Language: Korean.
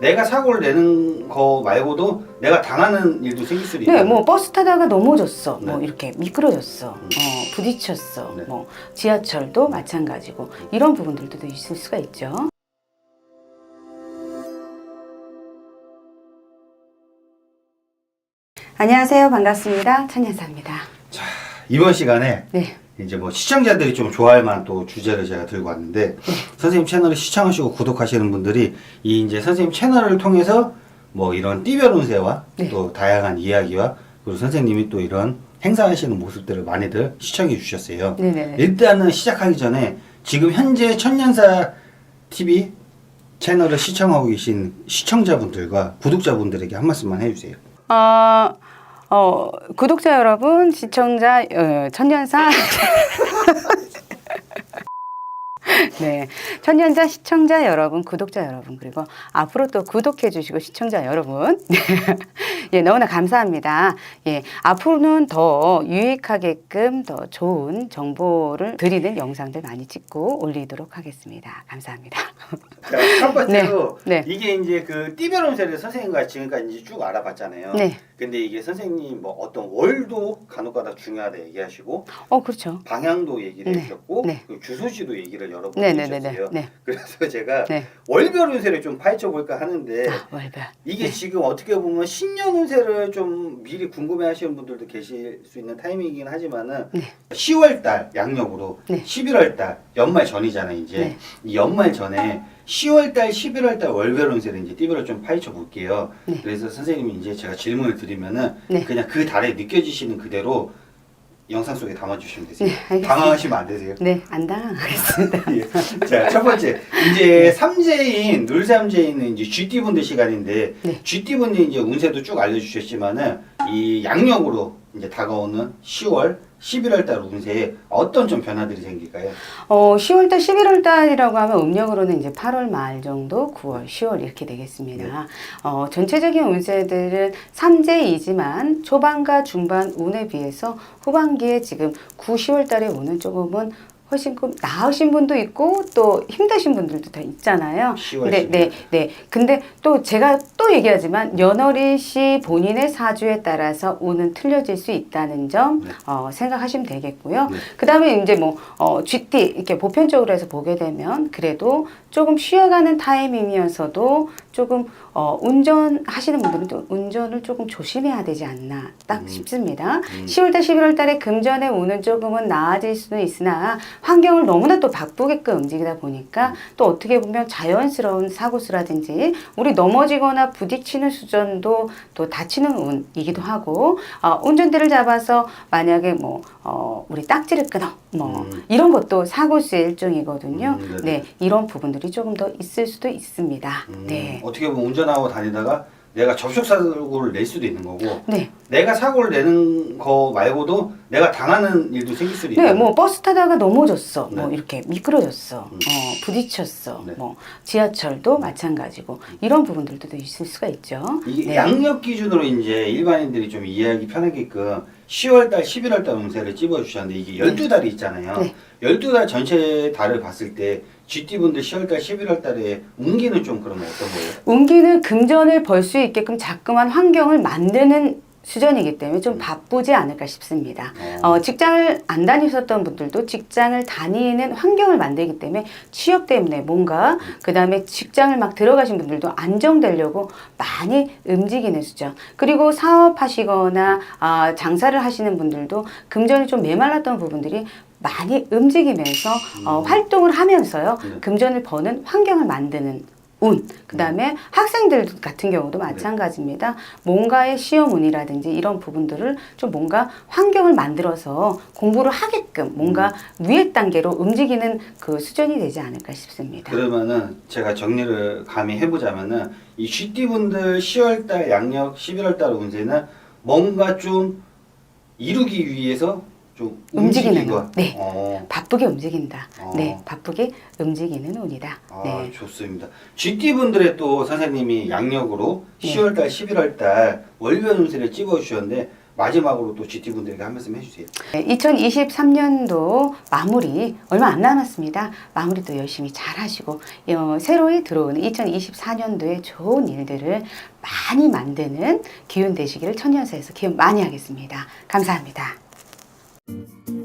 내가 사고를 내는 거 말고도 내가 당하는 일도 생길 수도 있다. 네, 뭐 버스 타다가 넘어졌어. 뭐 네. 이렇게 미끄러졌어. 음. 어, 부딪혔어. 네. 뭐 지하철도 마찬가지고 이런 부분들도 있을 수가 있죠. 안녕하세요. 반갑습니다. 천연사입니다. 이번 시간에 네. 이제 뭐 시청자들이 좀 좋아할 만한 또 주제를 제가 들고 왔는데 선생님 채널을 시청하시고 구독하시는 분들이 이 이제 선생님 채널을 통해서 뭐 이런 띠별 운세와 네. 또 다양한 이야기와 그리고 선생님이 또 이런 행사하시는 모습들을 많이들 시청해 주셨어요. 네네. 일단은 시작하기 전에 지금 현재 천년사 TV 채널을 시청하고 계신 시청자분들과 구독자분들에게 한 말씀만 해주세요. 어, 어, 구독자 여러분, 시청자, 어, 천년사. 네. 천년자 시청자 여러분, 구독자 여러분, 그리고 앞으로 또 구독해 주시고 시청자 여러분. 예, 너무나 감사합니다. 예, 앞으로는 더 유익하게끔 더 좋은 정보를 드리는 영상들 많이 찍고 올리도록 하겠습니다. 감사합니다. 자, 첫 번째로 네, 네. 이게 이제 그 띠별 운세를 선생님과 지금까지 이제 쭉 알아봤잖아요. 네. 근데 이게 선생님 뭐 어떤 월도 간혹가다 중요하다 얘기하시고 어, 그렇죠. 방향도 얘기를 네, 해주셨고 네. 그 주소지도 얘기를 여러 번 네네네네. 해주셨어요. 네. 그래서 제가 네. 월별 운세를 좀 파헤쳐 볼까 하는데 아, 월별. 이게 네. 지금 어떻게 보면 신년 운세를 좀 미리 궁금해하시는 분들도 계실 수 있는 타이밍이긴 하지만은 네. 10월 달 양력으로 네. 11월 달 연말 전이잖아요 이제 네. 이 연말 전에 10월 달 11월 달 월별 운세를 이제 띠별로 좀 파헤쳐 볼게요. 네. 그래서 선생님이 이제 제가 질문을 드리 면은 네. 그냥 그 달에 느껴지시는 그대로 영상 속에 담아주시면 되세요. 네. 당황하시면 안 되세요. 네, 안 당하겠습니다. 예. 자, 첫 번째. 이제 삼재인, 눌삼재인은 이제 GT 분들 시간인데, 네. GT 분들 이제 운세도 쭉 알려주셨지만은, 이 양력으로 이제 다가오는 10월, 11월 달 운세에 어떤 좀 변화들이 생길까요? 어, 10월달, 11월달이라고 하면 음력으로는 이제 8월 말 정도, 9월, 10월 이렇게 되겠습니다. 어, 전체적인 운세들은 3제이지만 초반과 중반 운에 비해서 후반기에 지금 9, 10월달에 오는 조금은 훨씬 좀 나으신 분도 있고 또 힘드신 분들도 다 있잖아요. 10월, 네, 네, 네. 근데 또 제가 또 얘기하지만 연월일 시 본인의 사주에 따라서 운은 틀려질 수 있다는 점 네. 어, 생각하시면 되겠고요. 네. 그 다음에 이제 뭐, 어, GT, 이렇게 보편적으로 해서 보게 되면 그래도 조금 쉬어가는 타이밍이면서도 조금, 어, 운전하시는 분들은 또 운전을 조금 조심해야 되지 않나 딱 음. 싶습니다. 음. 10월 달, 11월 달에 금전의 운은 조금은 나아질 수는 있으나 환경을 너무나 또 바쁘게끔 움직이다 보니까 또 어떻게 보면 자연스러운 사고수라든지 우리 넘어지거나 부딪히는 수전도 또 다치는 운이기도 하고 어, 운전대를 잡아서 만약에 뭐 어, 우리 딱지를 끊어 뭐 음. 이런 것도 사고수의 일종이거든요. 음. 네 이런 부분들이 조금 더 있을 수도 있습니다. 음, 네. 어떻게 보면 운전하고 다니다가 내가 접촉 사고를 낼 수도 있는 거고, 네. 내가 사고를 내는 거 말고도 내가 당하는 일도 생길 수도 있다. 네, 뭐 버스 타다가 넘어졌어. 뭐 네. 이렇게 미끄러졌어. 음. 어, 부딪혔어. 네. 뭐 지하철도 마찬가지고 이런 부분들도 있을 수가 있죠. 이게 네. 양력 기준으로 이제 일반인들이 좀 이해하기 편하게끔 10월 달, 11월 달 운세를 찝어 주셨는데 이게 12달이 있잖아요. 네. 12달 전체 달을 봤을 때 GT분들 10월달, 11월달에 운기는 좀 그러면 어떤 거예요? 운기는 금전을 벌 수 있게끔 자꾸만 환경을 만드는 수준이기 때문에 좀 바쁘지 않을까 싶습니다. 어. 어, 직장을 안 다니셨던 분들도 직장을 다니는 환경을 만들기 때문에 취업 때문에 뭔가 그 다음에 직장을 막 들어가신 분들도 안정되려고 많이 움직이는 수준. 그리고 사업하시거나 아, 장사를 하시는 분들도 금전이 좀 메말랐던 부분들이 많이 움직이면서 어, 음. 활동을 하면서요 네. 금전을 버는 환경을 만드는 운. 그 다음에 학생들 같은 경우도 네. 마찬가지입니다. 뭔가의 시험 운이라든지 이런 부분들을 좀 뭔가 환경을 만들어서 공부를 하게끔 뭔가 음. 위의 단계로 움직이는 그 수준이 되지 않을까 싶습니다. 그러면은 제가 정리를 감히 해보자면은 이 GT분들 10월달, 양력 11월달 운세는 뭔가 좀 이루기 위해서 좀 움직이는 운. 네. 어. 바쁘게 움직인다. 어. 네, 바쁘게 움직이는 운이다. 아, 네. 좋습니다. GT분들의 또 선생님이 양력으로 네. 10월달, 11월달 월별 운세를 찝어주셨는데 마지막으로 또 GT 분들에게 한 말씀 해주세요. 2023년도 마무리 얼마 안 남았습니다. 마무리도 열심히 잘 하시고 어, 새로이 들어오는 2024년도에 좋은 일들을 많이 만드는 기운 되시기를 천년사에서 기원 많이 하겠습니다. 감사합니다. Thank you.